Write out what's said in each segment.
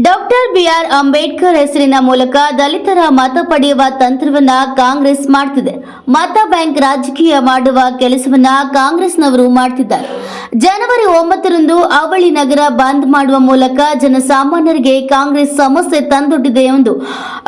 Doctor B R Ambedkar ಹೆಸರಿನ ಮೂಲಕ ದಲಿತರ ಮತ ಪಡೆಯುವ ತಂತ್ರವನ್ನ ಕಾಂಗ್ರೆಸ್ ಮಾಡ್ತಿದೆ. ಮತ ಬ್ಯಾಂಕ್ ರಾಜಕೀಯ ಮಾಡುವ ಕೆಲಸವನ್ನ ಕಾಂಗ್ರೆಸ್ನವರು ಮಾಡ್ತಿದ್ದಾರೆ. ಜನವರಿ ಒಂಬತ್ತರಂದು ಅವಳಿ ನಗರ ಬಂದ್ ಮಾಡುವ ಮೂಲಕ ಜನಸಾಮಾನ್ಯರಿಗೆ ಕಾಂಗ್ರೆಸ್ ಸಮಸ್ಯೆ ತಂದೊಡ್ಡಿದೆ ಎಂದು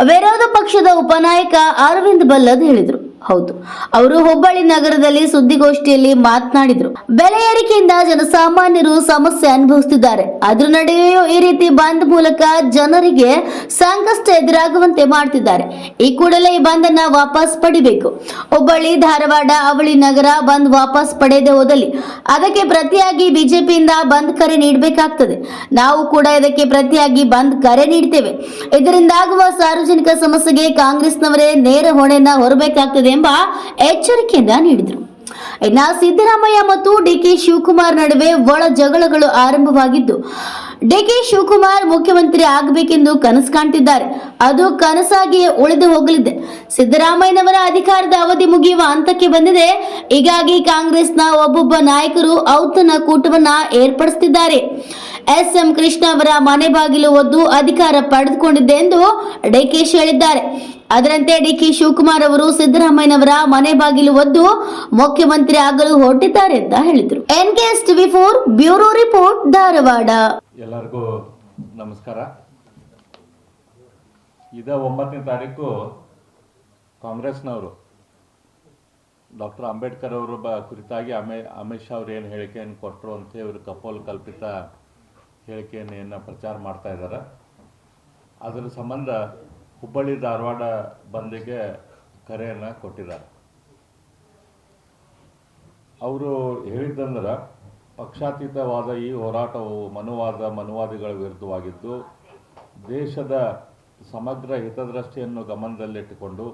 ವಿರೋಧ ಪಕ್ಷದ ಉಪನಾಯಕ ಅರವಿಂದ್ ಬಲ್ಲದ್ ಹೇಳಿದರು. ಹೌದು. ಅವರು ಹುಬ್ಬಳ್ಳಿ ನಗರದಲ್ಲಿ ಸುದ್ದಿಗೋಷ್ಠಿಯಲ್ಲಿ ಮಾತನಾಡಿದ್ರು. ಬೆಲೆ ಏರಿಕೆಯಿಂದ ಜನಸಾಮಾನ್ಯರು ಸಮಸ್ಯೆ ಅನುಭವಿಸುತ್ತಿದ್ದಾರೆ. ಅದ್ರ ನಡುವೆಯೂ ಈ ರೀತಿ ಬಂದ್ ಮೂಲಕ ಜನರಿಗೆ ಸಂಕಷ್ಟ ಎದುರಾಗುವಂತೆ ಮಾಡ್ತಿದ್ದಾರೆ. ಈ ಕೂಡಲೇ ಈ ಬಂದ್ ಅನ್ನ ವಾಪಸ್ ಪಡಿಬೇಕು. ಹುಬ್ಬಳ್ಳಿ, ಧಾರವಾಡ, ಅವಳಿ ನಗರ ಬಂದ್ ವಾಪಸ್ ಪಡೆಯದೆ ಹೋದಲ್ಲಿ ಅದಕ್ಕೆ ಪ್ರತಿಯಾಗಿ ಬಿಜೆಪಿಯಿಂದ ಬಂದ್ ಕರೆ ನೀಡಬೇಕಾಗ್ತದೆ. ನಾವು ಕೂಡ ಇದಕ್ಕೆ ಪ್ರತಿಯಾಗಿ ಬಂದ್ ಕರೆ ನೀಡ್ತೇವೆ. ಇದರಿಂದಾಗುವ ಸಾರ್ವಜನಿಕ ಸಮಸ್ಯೆಗೆ ಕಾಂಗ್ರೆಸ್ನವರೇ ನೇರ ಹೊಣೆಯನ್ನ ಹೊರಬೇಕಾಗ್ತದೆ ಎಂಬ ಎಚ್ಚರಿಕೆಯಿಂದ ನೀಡಿದರು. ಇನ್ನ ಸಿದ್ದರಾಮಯ್ಯ ಮತ್ತು ಡಿಕೆ ಶಿವಕುಮಾರ್ ನಡುವೆ ಒಳ ಜಗಳಗಳು ಆರಂಭವಾಗಿದ್ದು, ಡಿಕೆ ಶಿವಕುಮಾರ್ ಮುಖ್ಯಮಂತ್ರಿ ಆಗಬೇಕೆಂದು ಕನಸು ಕಾಣ್ತಿದ್ದಾರೆ. ಅದು ಕನಸಾಗಿಯೇ ಉಳಿದು ಹೋಗಲಿದೆ. ಸಿದ್ದರಾಮಯ್ಯನವರ ಅಧಿಕಾರದ ಅವಧಿ ಮುಗಿಯುವ ಹಂತಕ್ಕೆ ಬಂದಿದೆ. ಹೀಗಾಗಿ ಕಾಂಗ್ರೆಸ್ನ ಒಬ್ಬೊಬ್ಬ ನಾಯಕರು ಔತಣ ಕೂಟವನ್ನ ಏರ್ಪಡಿಸುತ್ತಿದ್ದಾರೆ ಎಸ್ ಎಂ ಕೃಷ್ಣ ಅವರ ಮನೆ ಬಾಗಿಲು ಒದ್ದು ಅಧಿಕಾರ ಪಡೆದುಕೊಂಡಿದೆ ಎಂದು ಡಿಕೆಶಿ ಹೇಳಿದ್ದಾರೆ. ಅದರಂತೆ ಡಿಕೆ ಶಿವಕುಮಾರ್ ಅವರು ಸಿದ್ದರಾಮಯ್ಯನವರ ಮನೆ ಬಾಗಿಲು ಒದ್ದು ಮುಖ್ಯಮಂತ್ರಿ ಆಗಲು ಹೊರಟಿದ್ದಾರೆ ಅಂತ ಹೇಳಿದರು. S TV four bureau report, Dharwad. ಎಲ್ಲರಿಗೂ ನಮಸ್ಕಾರ. ಇದ ಒಂಬತ್ತನೇ ತಾರೀಕು ಕಾಂಗ್ರೆಸ್ನವರು ಡಾಕ್ಟರ್ ಅಂಬೇಡ್ಕರ್ ಅವರು ಕುರಿತಾಗಿ ಅಮೇ, ಅಮಿತ್ ಶಾ ಅವ್ರು ಏನು ಹೇಳಿಕೆಯನ್ನು ಕೊಟ್ಟರು ಅಂತ ಇವರು ಕಪೋಲ್ ಕಲ್ಪಿತ ಹೇಳಿಕೆಯನ್ನು ಏನು ಪ್ರಚಾರ ಮಾಡ್ತಾ ಇದ್ದಾರೆ. ಅದರ ಸಂಬಂಧ ಹುಬ್ಬಳ್ಳಿ ಧಾರವಾಡ ಬಂದಿಗೆ ಕರೆಯನ್ನು ಕೊಟ್ಟಿದ್ದಾರೆ. ಅವರು ಹೇಳಿದ್ದಂದ್ರೆ ಪಕ್ಷಾತೀತವಾದ ಈ ಹೋರಾಟವು ಮನುವಾದ ಮನುವಾದಿಗಳ ವಿರುದ್ಧವಾಗಿದ್ದು, ದೇಶದ ಸಮಗ್ರ ಹಿತದೃಷ್ಟಿಯನ್ನು ಗಮನದಲ್ಲಿಟ್ಟುಕೊಂಡು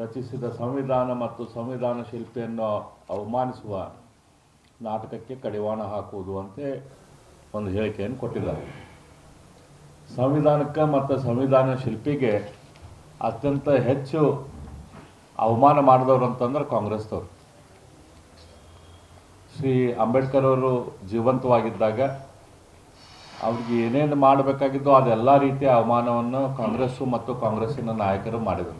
ರಚಿಸಿದ ಸಂವಿಧಾನ ಮತ್ತು ಸಂವಿಧಾನ ಶಿಲ್ಪಿಯನ್ನು ಅವಮಾನಿಸುವ ನಾಟಕಕ್ಕೆ ಕಡಿವಾಣ ಹಾಕುವುದು ಅಂತ ಒಂದು ಹೇಳಿಕೆಯನ್ನು ಕೊಟ್ಟಿದ್ದಾರೆ. ಸಂವಿಧಾನಕ್ಕೆ ಮತ್ತು ಸಂವಿಧಾನ ಶಿಲ್ಪಿಗೆ ಅತ್ಯಂತ ಹೆಚ್ಚು ಅವಮಾನ ಮಾಡಿದವರು ಅಂತಂದ್ರೆ ಕಾಂಗ್ರೆಸ್ದವ್ರು. ಶ್ರೀ ಅಂಬೇಡ್ಕರ್ ಅವರು ಜೀವಂತವಾಗಿದ್ದಾಗ ಅವ್ರಿಗೆ ಏನೇನು ಮಾಡಬೇಕಾಗಿದ್ದೋ ಅದೆಲ್ಲ ರೀತಿಯ ಅವಮಾನವನ್ನು ಕಾಂಗ್ರೆಸ್ಸು ಮತ್ತು ಕಾಂಗ್ರೆಸ್ಸಿನ ನಾಯಕರು ಮಾಡಿದರು.